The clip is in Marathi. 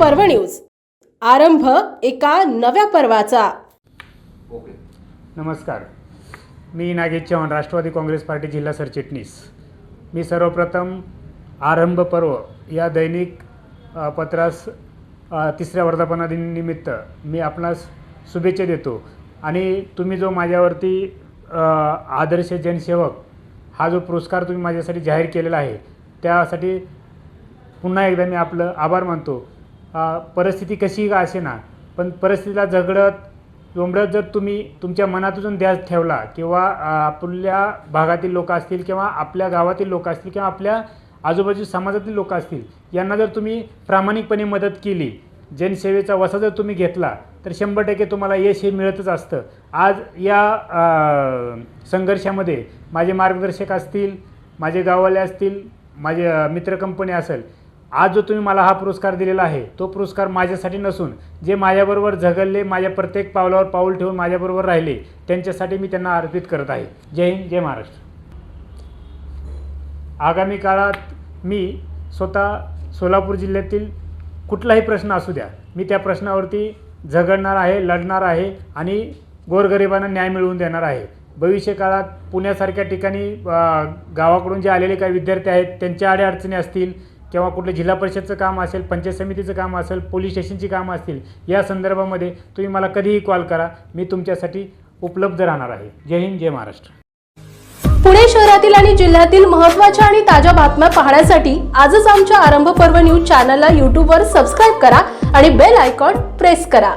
पर्व न्यूज. आरंभ एका नव्या पर्वाचा. नमस्कार. मी नागेश चव्हाण राष्ट्रवादी काँग्रेस पार्टी जिल्हा सरचिटणीस. मी सर्वप्रथम आरंभ पर्व या दैनिक पत्रास तिसऱ्या वर्धापनादिनानिमित्त मी आपणास शुभेच्छा देतो. आणि तुम्ही जो माझ्यावरती आदर्श जनसेवक हा जो पुरस्कार तुम्ही माझ्यासाठी जाहीर केलेला आहे त्यासाठी पुन्हा एकदा मी आपलं आभार मानतो. परिस्थिती कशी का असेना पण परिस्थितीला झगडत लोंबडत जर तुम्ही तुमच्या मनातून ध्यास ठेवला किंवा आपल्या भागातील लोक असतील किंवा आपल्या गावातील लोक असतील किंवा आपल्या आजूबाजू समाजातील लोक असतील यांना जर तुम्ही प्रामाणिकपणे मदत केली जनसेवेचा वसा जर तुम्ही घेतला तर शंभर टक्के तुम्हाला यश हे मिळतच असतं. आज या संघर्षामध्ये माझे मार्गदर्शक असतील माझे गाववाले असतील माझे मित्र कंपनी असेल आज जो तुम्ही मला हा पुरस्कार दिलेला आहे तो पुरस्कार माझ्यासाठी नसून जे माझ्याबरोबर झगडले माझ्या प्रत्येक पावलावर पाऊल ठेवून माझ्याबरोबर राहिले त्यांच्यासाठी मी त्यांना अर्पित करत आहे. जय हिंद जय महाराष्ट्र. आगामी काळात मी स्वतः सोलापूर जिल्ह्यातील कुठलाही प्रश्न असू द्या मी त्या प्रश्नावरती झगडणार आहे लढणार आहे आणि गोरगरिबांना न्याय मिळवून देणार आहे. भविष्य काळात पुण्यासारख्या ठिकाणी गावाकडून जे आलेले काही विद्यार्थी आहेत त्यांच्या अडीअडचणी असतील किंवा कुठलं जिल्हा परिषदचं काम असेल पंचायत समितीचं काम असेल पोलीस स्टेशनची कामं असतील या संदर्भामध्ये तुम्ही मला कधीही कॉल करा. मी तुमच्यासाठी उपलब्ध राहणार आहे. जय हिंद जय महाराष्ट्र. पुणे शहरातील आणि जिल्ह्यातील महत्त्वाच्या आणि ताज्या बातम्या पाहण्यासाठी आजच आमच्या आरंभ पर्व न्यूज चॅनलला यूट्यूबवर सबस्क्राईब करा आणि बेल आयकॉन प्रेस करा.